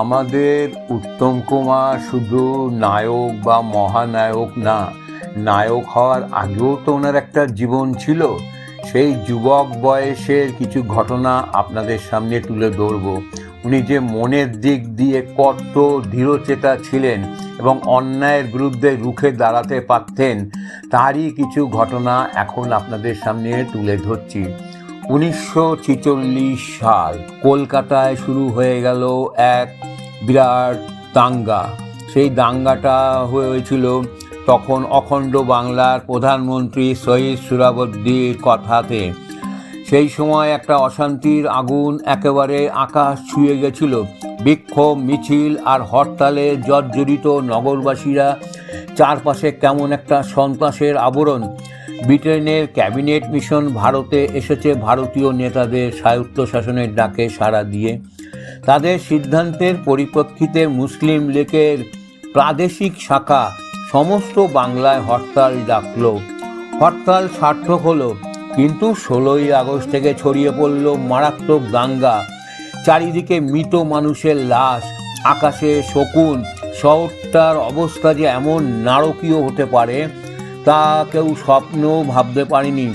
আমাদের উত্তম কুমার শুধু নায়ক বা মহানায়ক না, নায়ক হওয়ার আগেও তো ওনার একটা জীবন ছিল। সেই যুবক বয়সের কিছু ঘটনা আপনাদের সামনে তুলে ধরব। উনি যে মনের দিক দিয়ে কত দৃঢ়চেতা ছিলেন এবং অন্যায়ের বিরুদ্ধে রুখে দাঁড়াতে পারতেন, তারই কিছু ঘটনা এখন আপনাদের সামনে তুলে ধরছি। উনিশশো সাল কলকাতায় শুরু হয়ে গেল এক বিরাট দাঙ্গা। সেই দাঙ্গাটা হয়েছিল তখন অখণ্ড বাংলার প্রধানমন্ত্রী শহীদ সুরাবদ্দির কথাতে। সেই সময় একটা অশান্তির আগুন একেবারে আকাশ ছুঁয়ে গেছিল। বিক্ষোভ, মিছিল আর হরতালে জর্জরিত নগরবাসীরা চারপাশে কেমন একটা সন্ত্রাসের আবরণ ব্রিটেনের ক্যাবিনেট মিশন ভারতে এসেছে। ভারতীয় নেতাদের স্বায়ত্ত শাসনের ডাকে সাড়া দিয়ে। তাদের সিদ্ধান্তের পরিপ্রেক্ষিতে মুসলিম লীগের প্রাদেশিক শাখা সমস্ত বাংলায় হরতাল ডাকল। হরতাল সার্থক হলো, কিন্তু ষোলোই আগস্ট থেকে ছড়িয়ে পড়ল মারাত্মক দাঙ্গা। চারিদিকে মৃত মানুষের লাশ, আকাশে শকুন, শহরটার অবস্থা যে এমন নারকীয় হতে পারে তা কেউ স্বপ্নও ভাবতে পারেনি।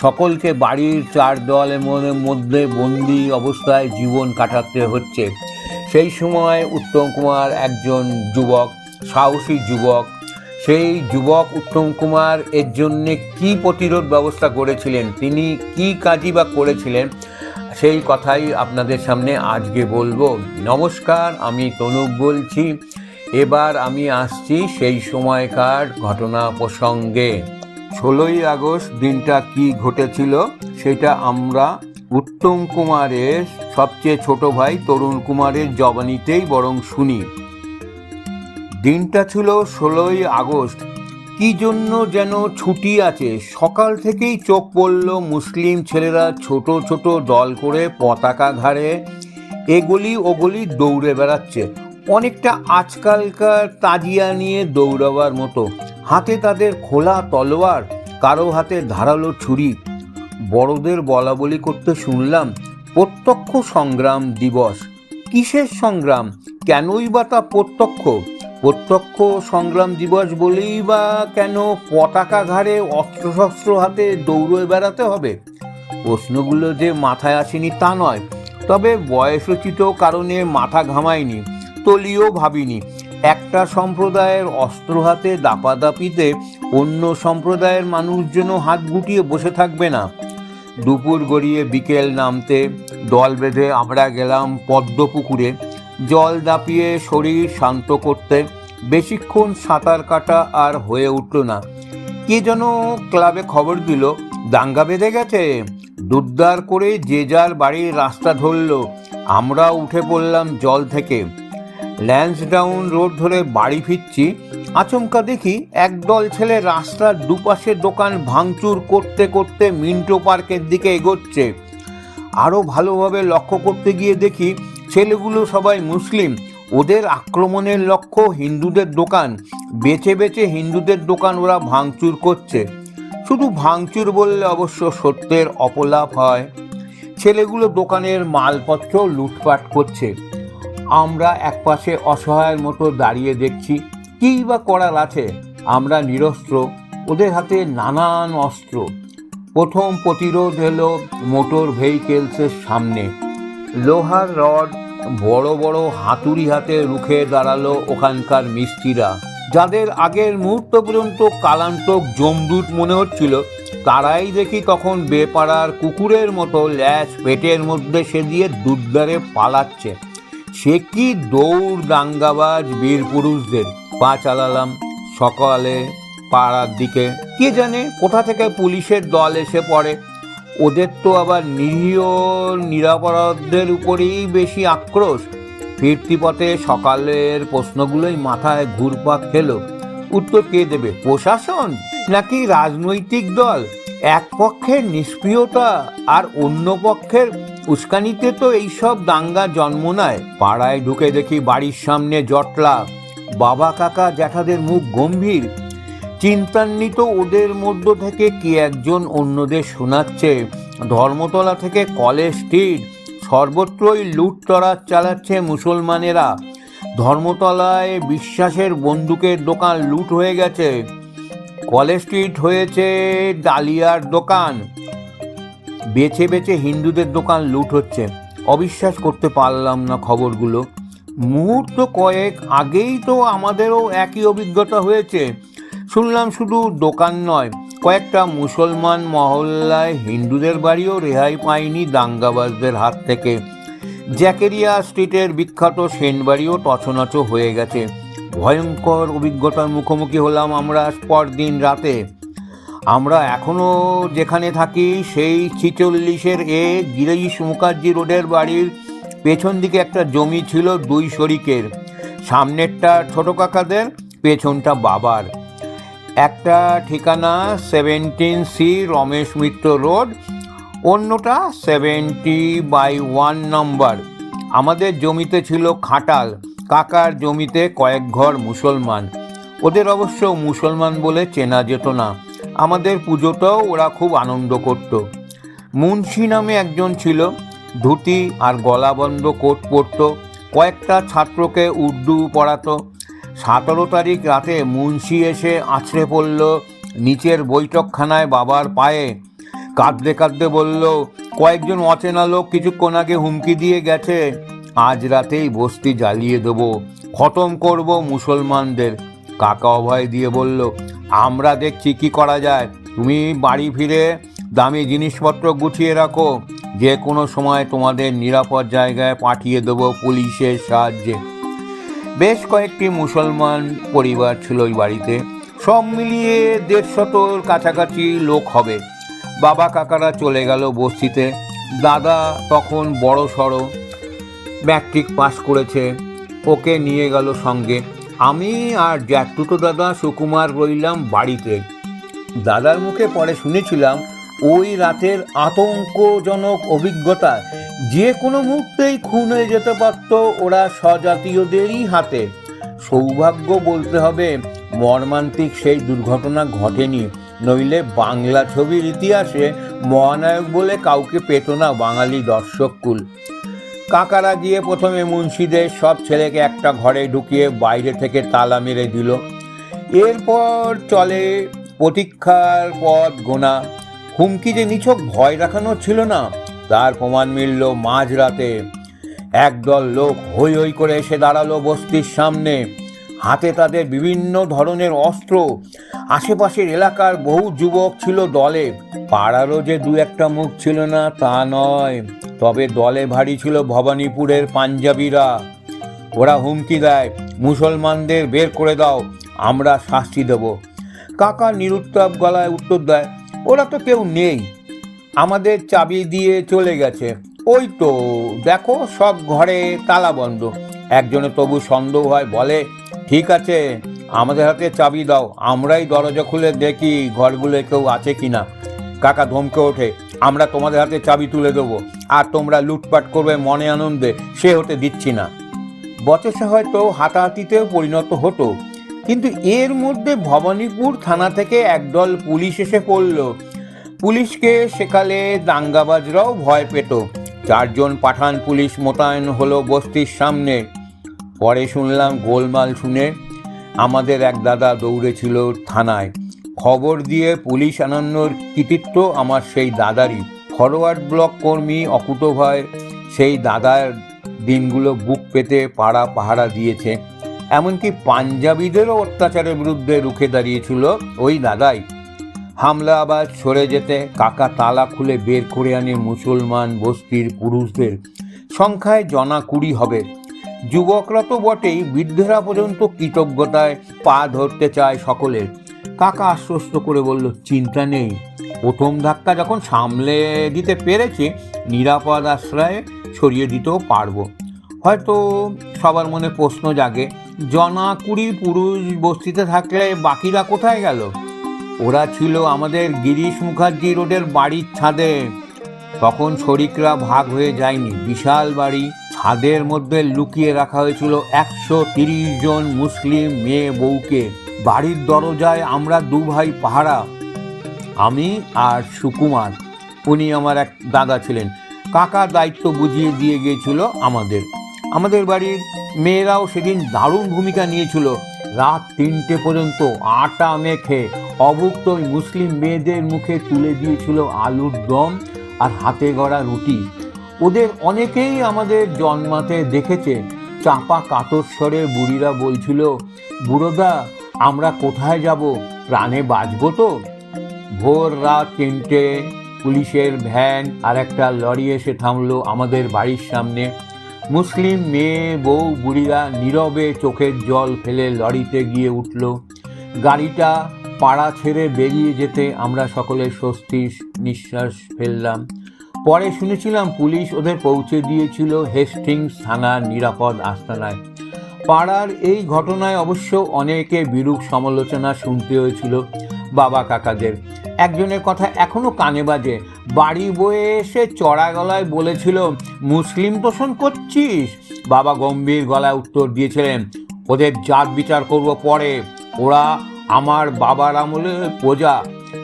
সকলকে বাড়ির চার দেওয়ালের মধ্যে- মধ্যে বন্দি অবস্থায় জীবন কাটাতে হচ্ছে। সেই সময় উত্তম কুমার একজন যুবক, সাহসী যুবক। সেই যুবক উত্তম কুমার এর জন্যে কি প্রতিরোধ ব্যবস্থা করেছিলেন? তিনি কি কাজই বা করেছিলেন? সেই কথাই আপনাদের সামনে আজকে বলব। নমস্কার, আমি তনুপ বলছি। এবার আমি আসছি সেই সময়কার ঘটনা প্রসঙ্গে। ষোলোই আগস্ট দিনটা কি ঘটেছিল সেটা আমরা উত্তম কুমারের, সবচেয়ে ছোট ভাই তরুণ কুমারের জবানিতেই বরং শুনি। দিনটা ছিল ষোলোই আগস্ট। কি জন্য যেন ছুটি আছে? সকাল থেকেই চোখ পড়ল মুসলিম ছেলেরা ছোট ছোট দল করে পতাকা ঘাড়ে। এগুলি ওগুলি দৌড়ে বেড়াচ্ছে। অনেকটা আজকালকার তাজিয়া নিয়ে দৌড়াবার মতো। হাতে তাদের খোলা তলোয়ার, কারও হাতে ধারালো ছুরি। বড়দের বলা বলি করতে শুনলাম, প্রত্যক্ষ সংগ্রাম দিবস। কিসের সংগ্রাম? কেনই বা তা প্রত্যক্ষ? প্রত্যক্ষ সংগ্রাম দিবস বলেই বা কেন পতাকা ঘাড়ে অস্ত্রশস্ত্র হাতে দৌড়ে বেড়াতে হবে? প্রশ্নগুলো যে মাথায় আসেনি তা নয়, তবে বয়সোচিত কারণে মাথা ঘামায়নি। তলিও ভাবিনি। একটা সম্প্রদায়ের অস্ত্র হাতে দাপাদাপিতে অন্য সম্প্রদায়ের মানুষ যেন হাত গুটিয়ে বসে থাকবে না। দুপুর গড়িয়ে বিকেল নামতে দল বেঁধে আমরা গেলাম পদ্মপুকুরে। জল দাপিয়ে শরীর শান্ত করতে বেশিক্ষণ সাঁতার কাটা আর হয়ে উঠল না। কে যেন ক্লাবে খবর দিল, দাঙ্গা বেঁধে গেছে। দুদ্দার করে যে যার বাড়ির রাস্তা ধরল। আমরা উঠে পড়লাম জল থেকে। ল্যান্সডাউন রোড ধরে বাড়ি ফিরছি, আচমকা দেখি একদল ছেলে রাস্তার দুপাশে দোকান ভাঙচুর করতে করতে মিন্টো পার্কের দিকে এগোচ্ছে। আরও ভালোভাবে লক্ষ্য করতে গিয়ে দেখি ছেলেগুলো সবাই মুসলিম। ওদের আক্রমণের লক্ষ্য হিন্দুদের দোকান। বেছে বেছে হিন্দুদের দোকান ওরা ভাঙচুর করছে। শুধু ভাঙচুর বললে অবশ্য সত্যের অপলাপ হয়। ছেলেগুলো দোকানের মালপত্র লুটপাট করছে। আমরা একপাশে অসহায়ের মতো দাঁড়িয়ে দেখছি, কী বা করার আছে? আমরা নিরস্ত্র, ওদের হাতে নানান অস্ত্র। প্রথম প্রতিরোধ হলো মোটর ভেহিকেলসের সামনে। লোহার রড, বড় বড় হাতুড়ি হাতে রুখে দাঁড়াল ওখানকার মিস্ত্রিরা। যাদের আগের মুহূর্ত পর্যন্ত কালান্তক জমদূত মনে হচ্ছিল, তারাই দেখি তখন বেপাড়ার কুকুরের মতো ল্যাস পেটের মধ্যে সে দিয়ে দুদ্দারে পালাচ্ছে। সে কি দৌড় দাঙ্গাবাজ বীর পুরুষদের? পা চালালাম সকালে পাড়ার দিকে। কে জানে কোথা থেকে পুলিশের দল এসে পড়ে। ওদের তো আবার নিরীহ নিরাপরাধদের উপরেই বেশি আক্রোশ। ফিরতি পথে সকালের প্রশ্নগুলোই মাথায় ঘুরপাক খেলো। উত্তর কে দেবে? প্রশাসন? নাকি রাজনৈতিক দল? এক পক্ষের নিষ্ক্রিয়তা আর অন্য পক্ষের উস্কানিতে তো এইসব দাঙ্গা জন্ম নেয়। পাড়ায় ঢুকে দেখি বাড়ির সামনে জটলা। বাবা কাকা জ্যাঠাদের মুখ গম্ভীর। চিন্তান্বিত ওদের মধ্য থেকে কি একজন অন্যদের শোনাচ্ছে? ধর্মতলা থেকে কলেজ স্ট্রিট সর্বত্রই লুটতরাজ চালাচ্ছে মুসলমানেরা। ধর্মতলায় বিশ্বাসের বন্দুকের দোকান লুট হয়ে গেছে। কলেজ স্ট্রিট হয়েছে ডালিয়ার দোকান। বেছে বেছে হিন্দুদের দোকান লুট হচ্ছে। অবিশ্বাস করতে পারলাম না খবরগুলো। মুহূর্ত কয়েক আগেই তো আমাদেরও একই অভিজ্ঞতা হয়েছে। শুনলাম শুধু দোকান নয়, কয়েকটা মুসলমান মহল্লায় হিন্দুদের বাড়িও রেহাই পায়নি দাঙ্গাবাজদের হাত থেকে। জ্যাকেরিয়া স্ট্রিটের বিখ্যাত সেন বাড়িও তছনছ হয়ে গেছে। ভয়ঙ্কর অভিজ্ঞতার মুখোমুখি হলাম আমরা পরদিন রাতে। আমরা এখনও যেখানে থাকি, সেই ছিচল্লিশের এ গিরিশ মুখার্জি রোডের বাড়ির পেছন দিকে একটা জমি ছিল দুই শরিকের। সামনেরটা ছোট কাকাদের, পেছনটা বাবার। একটা ঠিকানা seventeen C Ramesh Mitra road অন্যটা সেভেন্টি বাই ওয়ান নম্বর আমাদের জমিতে ছিল খাটাল, কাকার জমিতে কয়েক ঘর মুসলমান। ওদের অবশ্য মুসলমান বলে চেনা যেত না। আমাদের পুজোটাও ওরা খুব আনন্দ করত। মুন্সি নামে একজন ছিল, ধুতি আর গলাবন্ধ কোট পরতো, কয়েকটা ছাত্রকে উর্দু পড়াতো। সতেরো তারিখ রাতে মুন্সি এসে আছড়ে পড়ল, নিচের বৈঠকখানায় বাবার পায়ে। কাঁদতে কাঁদতে বলল, কয়েকজন অচেনা লোক কিছুক্ষণ আগে হুমকি দিয়ে গেছে। আজ রাতেই বস্তি জ্বালিয়ে দেবো, খতম করব মুসলমানদের। কাকা অভয় দিয়ে বলল, আমরা দেখছি কি করা যায়। তুমি বাড়ি ফিরে দামি জিনিসপত্র গুছিয়ে রাখো। যে কোনো সময় তোমাদের নিরাপদ জায়গায় পাঠিয়ে দেবো পুলিশের সাহায্যে। বেশ কয়েকটি মুসলমান পরিবার ছিল ওই বাড়িতে। সব মিলিয়ে দেড়শতর কাছাকাছি লোক হবে। বাবা কাকারা চলে গেল বস্তিতে। দাদা তখন বড় সড়ো ম্যাট্রিক পাস করেছে, ওকে নিয়ে গেল সঙ্গে। আমি আর জ্যাঠুতো দাদা সুকুমার রইলাম বাড়িতে। দাদার মুখে পরে শুনেছিলাম ওই রাতের আতঙ্কজনক অভিজ্ঞতা। যে কোনো মুহূর্তেই খুন হয়ে যেতে পারত ওরা স্বজাতীয়দেরই হাতে। সৌভাগ্য বলতে হবে, মর্মান্তিক সেই দুর্ঘটনা ঘটেনি। নইলে বাংলা ছবির ইতিহাসে মহানায়ক বলে কাউকে পেত না বাঙালি দর্শককুল কাকারা গিয়ে প্রথমে মুন্সিদের সব ছেলেকে একটা ঘরে ঢুকিয়ে বাইরে থেকে তালা মেরে দিল। এরপর চলে প্রতীক্ষার পথ গোনা। হুমকি যে নিছক ভয় দেখানো ছিল না, তার প্রমাণ মিলল মাঝরাতে। একদল লোক হই হই করে এসে দাঁড়াল বস্তির সামনে। হাতে তাদের বিভিন্ন ধরনের অস্ত্র আশেপাশের এলাকার বহু যুবক ছিল দলে। পাড়ারও যে দু একটা মুখ ছিল না, তা নয়। তবে দলে ভারী ছিল ভবানীপুরের পাঞ্জাবিরা। ওরা হুমকি দেয়, মুসলমানদের বের করে দাও, আমরা শাস্তি দেব। কাকা নিরুত্তাপ গলায় উত্তর দেয়, ওরা তো কেউ নেই। আমাদের চাবি দিয়ে চলে গেছে। ওই তো, দেখো সব ঘরে তালা বন্ধ। একজনে তবু সন্দেহ হয়, বলে, ঠিক আছে আমাদের হাতে চাবি দাও, আমরাই দরজা খুলে দেখি ঘরগুলো কেউ আছে কি না কাকা ধমকে ওঠে, আমরা তোমাদের হাতে চাবি তুলে দেবো, আর তোমরা লুটপাট করবে মনে আনন্দে, সে হতে দিচ্ছি না। বচসা হয়তো হাতাহাতিতেও পরিণত হতো, কিন্তু এর মধ্যে ভবানীপুর থানা থেকে একদল পুলিশ এসে পড়ল। পুলিশকে সেকালে দাঙ্গাবাজরাও ভয় পেত। চারজন পাঠান পুলিশ মোতায়েন হলো বস্তির সামনে। পরে শুনলাম গোলমাল শুনে আমাদের এক দাদা দৌড়েছিল থানায়। খবর দিয়ে পুলিশ আনানোর কৃতিত্ব আমার সেই দাদারই। ফরওয়ার্ড ব্লক কর্মী অকুত ভয় সেই দাদার দিনগুলো বুক পেতে পাড়া পাহারা দিয়েছে। এমনকি পাঞ্জাবিদেরও অত্যাচারের বিরুদ্ধে রুখে দাঁড়িয়েছিল ওই দাদাই। হামলা আবার সরে যেতে কাকা তালা খুলে বের করে আনে মুসলমান বস্তির পুরুষদের। সংখ্যায় জনা কুড়ি হবে। যুবকরা তো বটেই, বৃদ্ধেরা পর্যন্ত কৃতজ্ঞতায় পা ধরতে চায় সকলের। কাকা আশ্বস্ত করে বলল, চিন্তা নেই। প্রথম ধাক্কা যখন সামলে দিতে পেরেছি, নিরাপদ আশ্রয়ে ছড়িয়ে দিতেও পারব। হয়তো সবার মনে প্রশ্ন জাগে, জনা কুড়ি পুরুষ বস্তিতে থাকলে বাকিরা কোথায় গেল? ওরা ছিল আমাদের গিরিশ মুখার্জি রোডের বাড়ির ছাদে। তখন শরিকরা ভাগ হয়ে যায়নি। বিশাল বাড়ি ছাদের মধ্যে লুকিয়ে রাখা হয়েছিল একশো তিরিশ জন মুসলিম মেয়ে বউকে। বাড়ির দরজায় আমরা দু ভাই পাহারা, আমি আর সুকুমার। উনি আমার এক দাদা ছিলেন। কাকা দায়িত্ব বুঝিয়ে দিয়ে গিয়েছিল আমাদের। আমাদের বাড়ির মেয়েরাও সেদিন দারুণ ভূমিকা নিয়েছিল। রাত তিনটে পর্যন্ত আটা মেখে অভুক্ত মুসলিম মেয়েদের মুখে তুলে দিয়েছিল আলুর দম। আর হাতে গড়া রুটি। ওদের অনেকেই আমাদের জন্মাতে দেখেছে। চাপা কাতর স্বরে বুড়িরা বলছিল, বুড়োদা, আমরা কোথায় যাব? প্রাণে বাঁচবো তো? ভোর রাত তিনটে, পুলিশের ভ্যান আর একটা লরি এসে থামলো আমাদের বাড়ির সামনে। মুসলিম মেয়ে, বউ, বুড়িরা নীরবে চোখের জল ফেলে লরিতে গিয়ে উঠল। গাড়িটা পাড়া ছেড়ে বেরিয়ে যেতে আমরা সকলে স্বস্তির নিঃশ্বাস ফেললাম। পরে শুনেছিলাম পুলিশ ওদের পৌঁছে দিয়েছিল হেস্টিংস থানার নিরাপদ আস্তানায়। পাড়ার এই ঘটনায় অবশ্য অনেকে বিরূপ সমালোচনা শুনতে হয়েছিল বাবা কাকাদের। একজনের কথা এখনও কানে বাজে। বাড়ি বয়ে এসে চড়া গলায় বলেছিল, মুসলিম তোষণ করছিস? বাবা গম্ভীর গলায় উত্তর দিয়েছিলেন, ওদের জাত বিচার করব পরে। ওরা আমার বাবার আমলে প্রজা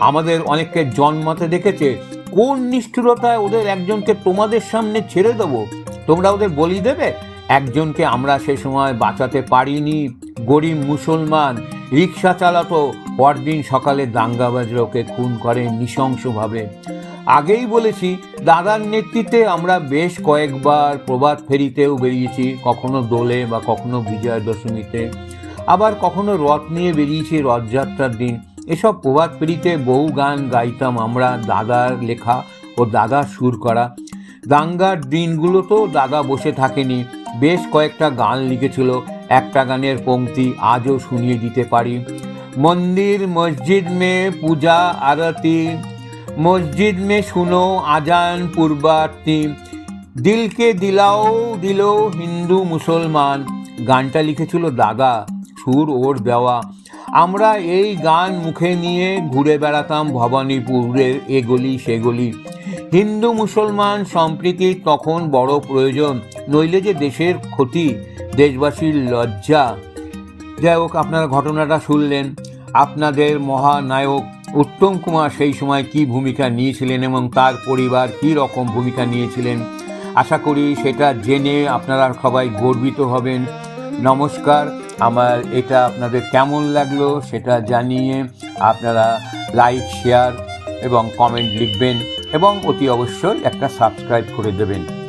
আমাদের অনেককে জন্মাতে দেখেছে, কোন নিষ্ঠুরতায় ওদের একজনকে তোমাদের সামনে ছেড়ে দেবো? তোমরা ওদের বলি দেবে? একজনকে আমরা সে সময় বাঁচাতে পারিনি। গরিব মুসলমান, রিক্সা চালাতো, পরদিন সকালে দাঙ্গাবাজরা ওকে খুন করে নৃশংসভাবে। আগেই বলেছি, দাদার নেতৃত্বে আমরা বেশ কয়েকবার প্রবাদ ফেরিতেও বেরিয়েছি, কখনো দোলে বা কখনো বিজয়া দশমীতে আবার কখনো রথ নিয়ে বেরিয়েছি রথযাত্রার দিন। এসব প্রভাত ফেরিতে বহু গান গাইতাম আমরা, দাদার লেখা ও দাদার সুর করা। দাঙ্গার দিনগুলোতেও দাদা বসে থাকেনি। বেশ কয়েকটা গান লিখেছিল, একটা গানের পংক্তি আজও শুনিয়ে দিতে পারি। মন্দির, মসজিদ মে পূজা, আরতি, মসজিদ মে শুনো আজান পূর্বার্তি। দিলকে দিলাও, দিল হিন্দু মুসলমান। গানটা লিখেছিল দাদা। সুর ওর দেওয়া। আমরা এই গান মুখে নিয়ে ঘুরে বেড়াতাম ভবানীপুরের এগলি সেগলি হিন্দু মুসলমান সম্প্রীতি তখন বড় প্রয়োজন, নইলে যে দেশের ক্ষতি, দেশবাসীর লজ্জা। যাই হোক, আপনারা ঘটনাটা শুনলেন। আপনাদের মহানায়ক উত্তম কুমার সেই সময় কি ভূমিকা নিয়েছিলেন এবং তার পরিবার কি রকম ভূমিকা নিয়েছিলেন? আশা করি সেটা জেনে আপনারা সবাই গর্বিত হবেন। নমস্কার। আমার এটা আপনাদের কেমন লাগল সেটা জানিয়ে আপনারা লাইক শেয়ার এবং কমেন্ট লিখবেন এবং অতি অবশ্যই একটা সাবস্ক্রাইব করে দেবেন।